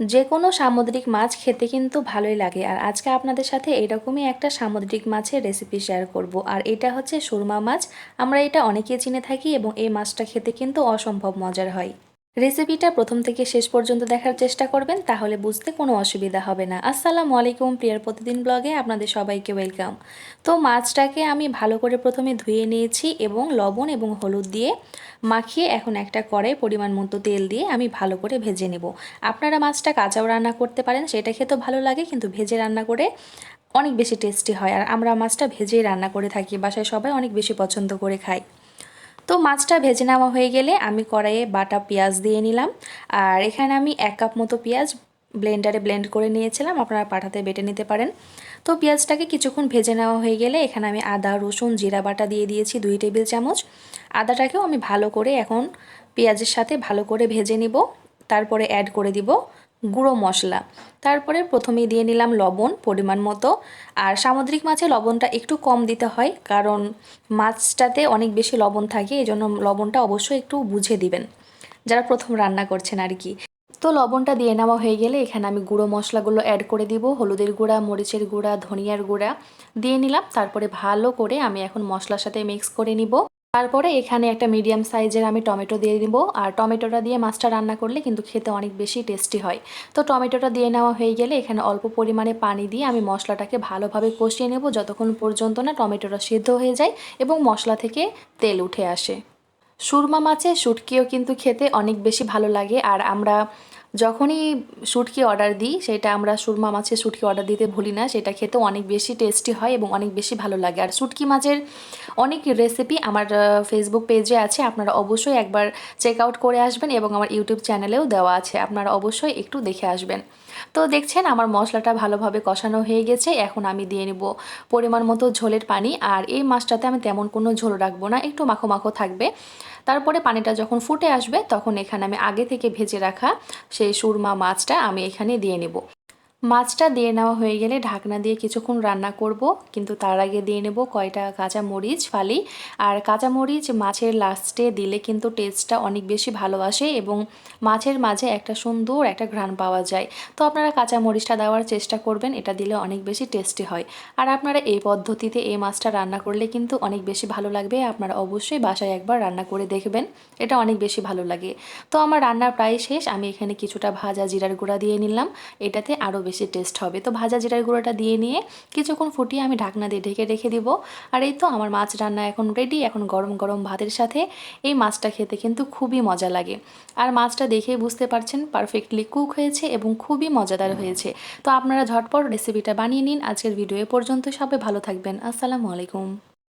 যে কোনো সামুদ্রিক মাছ খেতে কিন্তু ভালোই লাগে। আর আজকে আপনাদের সাথে এরকমই একটা সামুদ্রিক মাছের রেসিপি শেয়ার করব। আর এটা হচ্ছে সুরমা মাছ। আমরা এটা অনেকেই চিনে থাকি এবং এই মাছটা খেতে কিন্তু অসম্ভব মজার হয়। রেসিপিটা প্রথম থেকে শেষ পর্যন্ত দেখার চেষ্টা করবেন, তাহলে বুঝতে কোনো অসুবিধা হবে না। আসসালামু আলাইকুম, প্রিয়ার প্রতিদিন ব্লগে আপনাদের সবাইকে ওয়েলকাম। তো মাছটাকে আমি ভালো করে প্রথমে ধুয়ে নিয়েছি এবং লবণ এবং হলুদ দিয়ে মাখিয়ে এখন একটা কড়াই পরিমাণ মতো তেল দিয়ে আমি ভালো করে ভেজে নেব। আপনারা মাছটা কাঁচাও রান্না করতে পারেন, সেটা খেতে ভালো লাগে, কিন্তু ভেজে রান্না করে অনেক বেশি টেস্টি হয়। আর আমরা মাছটা ভেজেই রান্না করে থাকি, বাসায় সবাই অনেক বেশি পছন্দ করে খায়। তো মাছটা ভেজে নেওয়া হয়ে গেলে আমি কড়াইয়ে বাটা পেঁয়াজ দিয়ে নিলাম। আর এখানে আমি এক কাপ মতো পেঁয়াজ ব্লেন্ডারে ব্লেন্ড করে নিয়েছিলাম, আপনারা পাঠাতে বেটে নিতে পারেন। তো পেঁয়াজটাকে কিছুক্ষণ ভেজে নেওয়া হয়ে গেলে এখানে আমি আদা, রসুন, জিরা বাটা দিয়ে দিয়েছি দুই টেবিল চামচ। আদাটাকেও আমি ভালো করে এখন পেঁয়াজের সাথে ভালো করে ভেজে নিব, তারপরে অ্যাড করে দিব। গুঁড়ো মশলা। তারপরে প্রথমেই দিয়ে নিলাম লবণ পরিমাণ মতো। আর সামুদ্রিক মাছে লবণটা একটু কম দিতে হয়, কারণ মাছটাতে অনেক বেশি লবণ থাকে এই জন্য লবণটা অবশ্যই একটু বুঝে দিবেন। যারা প্রথম রান্না করছেন আর কি। তো লবণটা দিয়ে নেওয়া হয়ে গেলে এখানে আমি গুঁড়ো মশলাগুলো অ্যাড করে দিব, হলুদের গুঁড়া, মরিচের গুঁড়া, ধনিয়ার গুঁড়া। দিয়ে নিলাম, তারপরে ভালো করে আমি এখন মশলার সাথে মিক্স করে নিব। তারপরে এখানে একটা মিডিয়াম সাইজের আমি টমেটো দিয়ে দিব। আর টমেটোটা দিয়ে মাছটা রান্না করলে কিন্তু খেতে অনেক বেশি টেস্টি হয়। তো টমেটোটা দিয়ে নেওয়া হয়ে গেলে এখানে অল্প পরিমাণে পানি দিয়ে আমি মশলাটাকে ভালোভাবে কষিয়ে নেব যতক্ষণ পর্যন্ত না টমেটোটা সিদ্ধ হয়ে যায় এবং মশলা থেকে তেল উঠে আসে। সুরমা মাছে শুটকিও কিন্তু খেতে অনেক বেশি ভালো লাগে। আর আমরা যখনই শুটকি অর্ডার দিই, সেটা আমরা সুরমা মাছের শুটকি অর্ডার দিতে ভুলি না, সেটা খেতে অনেক বেশি টেস্টি হয় এবং অনেক বেশি ভালো লাগে। আর শুটকি মাছের অনেক রেসিপি আমার ফেসবুক পেজে আছে, আপনারা অবশ্যই একবার চেক আউট করে আসবেন এবং আমার ইউটিউব চ্যানেলেও দেওয়া আছে, আপনারা অবশ্যই একটু দেখে আসবেন। তো দেখছেন, আমার মশলাটা ভালোভাবে কষানো হয়ে গেছে, এখন আমি দিয়ে নেব পরিমাণ মতো ঝোলের পানি, আর এই মাছটাতে আমি তেমন কোনো ঝোল রাখব না, একটু মাখো মাখো থাকবে। তারপরে পানিটা যখন ফুটে আসবে, তখন এখানে আমি আগে থেকে ভেজে রাখা সেই সুরমা মাছটা আমি এখানে দিয়ে নেব। মাছটা দিয়ে নেওয়া হয়ে গেলে ঢাকনা দিয়ে কিছুক্ষণ রান্না করব। কিন্তু তার আগে দিয়ে নেব কয়টা কাঁচা মরিচ ফালি। আর কাঁচা মরিচ মাছের লাস্টে দিলে কিন্তু টেস্টটা অনেক বেশি ভালো আসে এবং মাছের মাঝে একটা সুন্দর একটা ঘ্রাণ পাওয়া যায়। তো আপনারা কাঁচা মরিচটা দেওয়ার চেষ্টা করবেন, এটা দিলে অনেক বেশি টেস্টি হয়। আর আপনারা এই পদ্ধতিতে এই মাছটা রান্না করলে কিন্তু অনেক বেশি ভালো লাগবে, আপনারা অবশ্যই বাসায় একবার রান্না করে দেখবেন, এটা অনেক বেশি ভালো লাগে। তো আমার রান্না প্রায় শেষ, আমি এখানে কিছুটা ভাজা জিরার গুঁড়া দিয়ে নিলাম, এটাতে আরও বেশি টেস্ট হবে। তো ভাজা জিরার গুঁড়োটা দিয়ে নিয়ে কিছুক্ষণ ফুটিয়ে আমি ঢাকনা দিয়ে ঢেকে রেখে দিব। আর এই তো আমার মাছ রান্না এখন রেডি এখন গরম গরম ভাতের সাথে এই মাছটা খেতে কিন্তু খুবই মজা লাগে। আর মাছটা দেখেই বুঝতে পারছেন পারফেক্টলি কুক হয়েছে এবং খুবই মজাদার হয়েছে। তো আপনারা ঝটপট রেসিপিটা বানিয়ে নিন। আজকের ভিডিও পর্যন্ত সবাই ভালো থাকবেন। আসসালামু আলাইকুম।